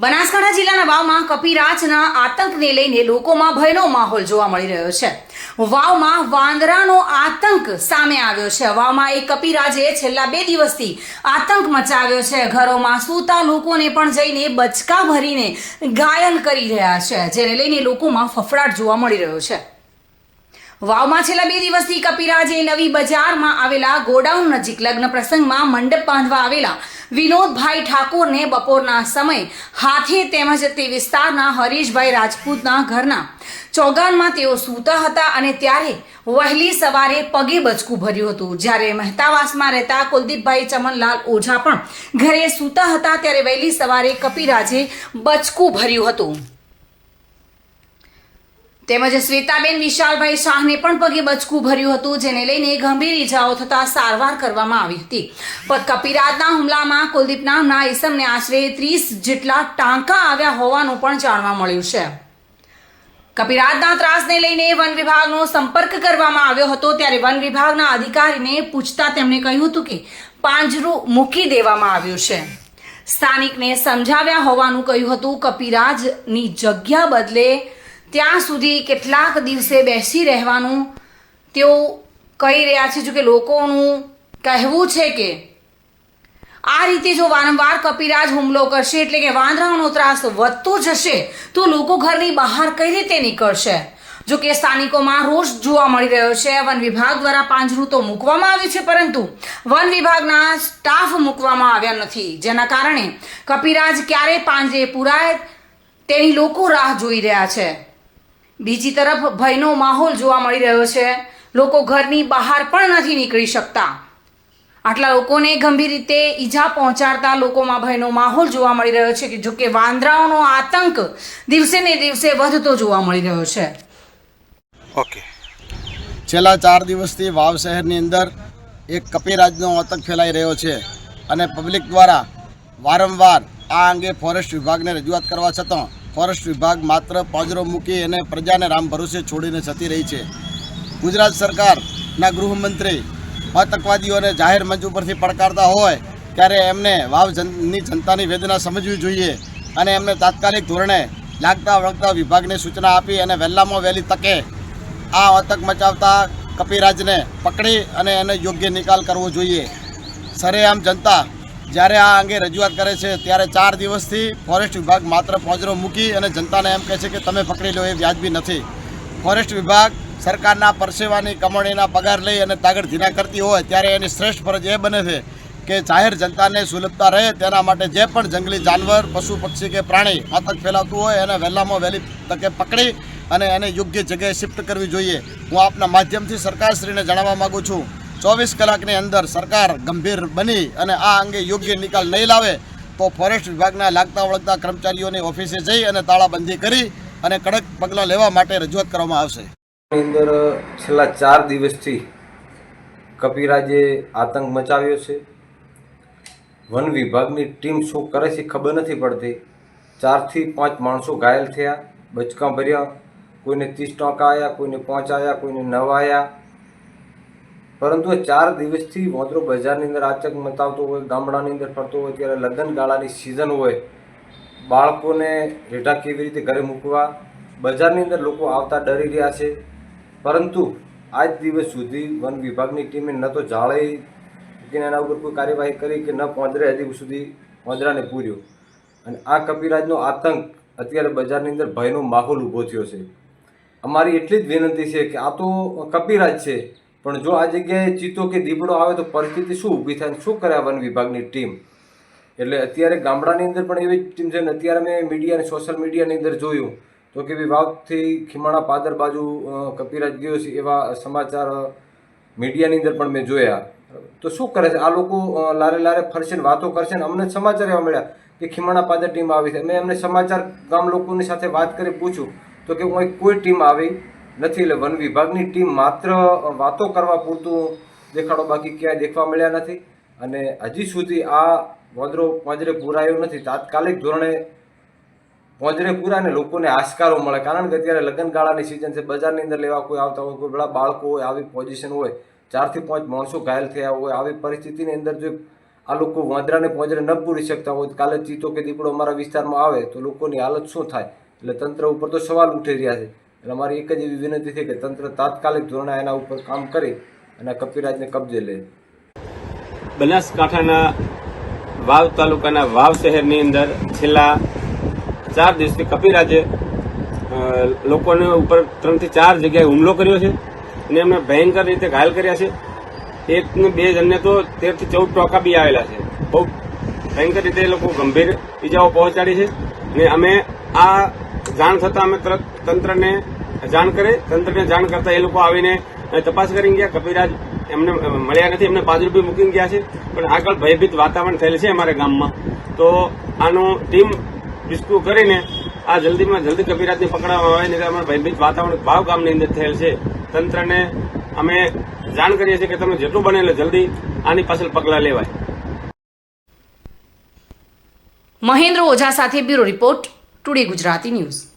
બનાસકાંઠા જિલ્લાના વાવમાં કપિરાજના આતંકને લઈને લોકોમાં ભયનો માહોલ જોવા મળી રહ્યો છે. વાવમાં વાંદરાનો આતંક સામે આવ્યો છે. વાવમાં એક કપિરાજે છેલ્લા બે દિવસથી આતંક મચાવ્યો છે. ઘરોમાં સૂતા લોકોને પણ જઈને બચકા ભરીને ગાયન કરી રહ્યા છે, જેને લઈને લોકોમાં ફફડાટ જોવા મળી રહ્યો છે. વાવમાં છેલ્લા બે દિવસથી કપિરાજે નવી બજારમાં આવેલા ગોડાઉન નજીક લગ્ન પ્રસંગમાં મંડપ બાંધવા આવેલા વિનોદભાઈ ઠાકોરને બપોરના સમય હાથે તેમજ તે વિસ્તારના હરીશભાઈ રાજપૂતના ઘરના ચોગાનમાં તેઓ સૂતા હતા અને ત્યારે વહેલી સવારે પગે બચકું ભર્યું હતું. જ્યારે મહેતાવાસમાં રહેતા કુલદીપભાઈ ચમનલાલ ઓઝા પણ ઘરે સૂતા હતા, ત્યારે વહેલી સવારે કપિરાજે બચકું ભર્યું હતું. તેમજ શ્વેતાબેન વિશાલભાઈ શાહને પણ પગે બચકું ભર્યું હતું, જેને લઈને ગંભીર ઈજાઓ થતા સારવાર કરવામાં આવી હતી. કપિરાજના હુમલામાં કુલદીપ નામના ઈસમને આશરે ત્રીસ જેટલા ટાંકા આવ્યા હોવાનું પણ જાણવા મળ્યું છે. કપિરાજના ત્રાસને લઈને વન વિભાગનો સંપર્ક કરવામાં આવ્યો હતો, ત્યારે વન વિભાગના અધિકારીને પૂછતા તેમણે કહ્યું હતું કે, પાંજરું મૂકી દેવામાં આવ્યું છે. સ્થાનિકને સમજાવ્યા હોવાનું કહ્યું હતું, કપિરાજની જગ્યા બદલે ત્યાં સુધી કેટલાક દિવસે બેસી રહેવાનું. તેઓ કહી રહ્યા છે જો કે લોકોનું કહેવું છે કે આ રીતે જો વારંવાર કપિરાજ હુમલો કરશે એટલે કે વાંદરાઓનો ત્રાસ વધતો જશે, તો લોકો ઘરની બહાર કઈ રીતે નીકળશે? જો કે સ્થાનિકોમાં રોષ જોવા મળી રહ્યો છે. વન વિભાગ દ્વારા પાંજરું તો મૂકવામાં આવ્યું છે, પરંતુ વન વિભાગના સ્ટાફ મૂકવામાં આવ્યા નથી. જેના કારણે કપિરાજ ક્યારે પાંજરે પુરાય તેની લોકો રાહ જોઈ રહ્યા છે. બીજી તરફ ભયનો માહોલ જોવા મળી રહ્યો છે. લોકો ઘરની બહાર પણ નથી નીકળી શકતા. આટલા લોકોને ગંભીર રીતે ઈજા પહોંચાડતા લોકોમાં ભયનો માહોલ જોવા મળી રહ્યો છે કે જો કે વાંદરાઓનો આતંક દિવસે ને દિવસે વધતો જોવા મળી રહ્યો છે. ઓકે છેલ્લા ચાર દિવસથી વાવ શહેરની અંદર એક કપિરાજનો આતંક ફેલાઈ રહ્યો છે અને પબ્લિક દ્વારા વારંવાર આ અંગે ફોરેસ્ટ વિભાગને રજૂઆત કરવા છતાં ફોરેસ્ટ વિભાગ માત્ર પાંજરો મૂકી અને પ્રજાને રામ ભરોસે છોડીને જતી રહી છે. ગુજરાત સરકારના ગૃહમંત્રી આતંકવાદીઓને જાહેર મંચ ઉપરથી પડકારતા હોય ત્યારે એમને વાવ જનની જનતાની વેદના સમજવી જોઈએ અને એમને તાત્કાલિક ધોરણે લાગતા વળગતા વિભાગને સૂચના આપી અને વહેલામાં વહેલી તકે આ આતંક મચાવતા કપિરાજને પકડી અને એને યોગ્ય નિકાલ કરવો જોઈએ. સરેઆમ જનતા જ્યારે આ અંગે રજૂઆત કરે છે, ત્યારે ચાર દિવસથી ફોરેસ્ટ વિભાગ માત્ર પોજરો મૂકી અને જનતાને એમ કહે છે કે તમે પકડી લો, એ વ્યાજબી નથી. ફોરેસ્ટ વિભાગ સરકારના પરસેવાની કમાણીના પગાર લઈ અને તાગડ ધીના કરતી હોય, ત્યારે એની શ્રેષ્ઠ ફરજ એ બને છે કે જાહેર જનતાને સુલભતા રહે, તેના માટે જે પણ જંગલી જાનવર, પશુ પક્ષી કે પ્રાણી આતંક ફેલાવતું હોય, એને વહેલામાં વહેલી તકે પકડી અને એને યોગ્ય જગ્યાએ શિફ્ટ કરવી જોઈએ. હું આપના માધ્યમથી સરકારશ્રીને જણાવવા માગું છું. ચોવીસ કલાકની અંદર સરકાર ગંભીર બની અને આ અંગે યોગ્ય નિકાલ નહીં લાવે, તો ફોરેસ્ટ વિભાગના લાગતા વળગતા કર્મચારીઓની ઓફિસે જઈ અને તાળાબંધી કરી અને કડક પગલાં લેવા માટે રજૂઆત કરવામાં આવશે. અંદર છેલ્લા ચાર દિવસથી કપિરાજે આતંક મચાવ્યો છે. વન વિભાગની ટીમ શું કરે છે ખબર નથી પડતી. ચારથી પાંચ માણસો ઘાયલ થયા, બચકા ભર્યા, કોઈને ત્રીસ ટકા આવ્યા કોઈને પાંચ આવ્યા કોઈને નવ આવ્યા પરંતુ એ ચાર દિવસથી વોંદરો બજારની અંદર આચક મચાવતો હોય, ગામડાની અંદર ફરતો હોય, ત્યારે લગ્ન ગાળાની સિઝન હોય, બાળકોને રેઢા કેવી રીતે ઘરે મૂકવા? બજારની અંદર લોકો આવતા ડરી રહ્યા છે. પરંતુ આજ દિવસ સુધી વન વિભાગની ટીમે ન તો જાળે કે એના ઉપર કોઈ કાર્યવાહી કરી કે ન પોંદરે હજી સુધી પોંજરાને પૂર્યો. અને આ કપિરાજનો આતંક અત્યારે બજારની અંદર ભયનો માહોલ ઊભો થયો છે. અમારી એટલી જ વિનંતી છે કે આ તો કપિરાજ છે. પણ જો આ જગ્યાએ ચિત્તો કે દીપડો આવે તો પરિસ્થિતિ શું ઊભી થાય શું કરે વન વિભાગની ટીમ? એટલે અત્યારે ગામડાની અંદર પણ એવી ટીમ છે ને અત્યારે મેં મીડિયા અને સોશિયલ મીડિયાની અંદર જોયું. તો કે વાવથી ખીમાણા પાદર બાજુ કપિરાજ ગયો છે એવા સમાચાર મીડિયાની અંદર પણ મેં જોયા. તો શું કરે છે? આ લોકો લારે લારે ફરશે ને વાતો કરશે ને અમને સમાચાર એવા મળ્યા કે ખીમાણા પાદર ટીમ આવી છે. મેં એમને સમાચાર ગામ લોકોની સાથે વાત કરી પૂછ્યું. તો કે હું કોઈ ટીમ આવી નથી એટલે વન વિભાગની ટીમ માત્ર વાતો કરવા પૂરતું દેખાડો બાકી ક્યાંય દેખવા મળ્યા નથી. અને હજી સુધી આ વાંદરો પાંજરે પૂરાયો નથી. તાત્કાલિક ધોરણે પોંજરે પૂરા અને લોકોને આશકારો મળે. કારણ કે અત્યારે લગ્નગાળાની સિઝન છે. બજારની અંદર લેવા કોઈ આવતા હોય, કોઈ બધા બાળકો હોય, આવી પોઝિશન હોય, ચારથી પાંચ માણસો ઘાયલ થયા હોય, આવી પરિસ્થિતિની અંદર જો આ લોકો વાંદરાને પોંજરે ન પૂરી શકતા હોય કાલે ચીતો કે દીપડો અમારા વિસ્તારમાં આવે, તો લોકોની હાલત શું થાય? એટલે તંત્ર ઉપર તો સવાલ ઉઠી રહ્યા છે. એટલે અમારી એક જ એવી વિનંતી છે કે તંત્ર તાત્કાલિક ધોરણે એના ઉપર કામ કરી અને કપિરાજને કબજે લે. બનાસકાંઠાના વાવ તાલુકાના વાવ શહેરની અંદર છેલ્લા ચાર દિવસથી કપિરાજે લોકોને ઉપર ત્રણથી ચાર જગ્યાએ હુમલો કર્યો છે અને એમને ભયંકર રીતે ઘાયલ કર્યા છે. એક બે જણને તો તેરથી ચૌદ ટોકા બી આવેલા છે. બહુ ભયંકર રીતે એ લોકો ગંભીર ઇજાઓ પહોંચાડી છે અને અમે આ જાણ થતાં અમે તરત તંત્રને જાણ કરે, તંત્રને જાણ કરતા એ લોકો આવીને તપાસ કરી ગયા. કપિરાજ એમને મળ્યા નથી, એમને પાંચ રૂપિયા મૂકી ગયા છે. પણ આગળ ભયભીત વાતાવરણ થયેલ છે અમારા ગામમાં. તો આનું ટીમ રિસ્ક્યુ કરીને આ જલ્દીમાં જલ્દી કપિરાજને પકડવામાં આવે, નહીં અમારા ભયભીત વાતાવરણ ભાવ ગામની અંદર થયેલ છે. તંત્રને અમે જાણ કરીએ છીએ કે તમે જેટલું બને એટલે જલ્દી આની પાછળ પગલાં લેવાય. મહેન્દ્ર ઓઝા સાથે bureau report. Today Gujarati news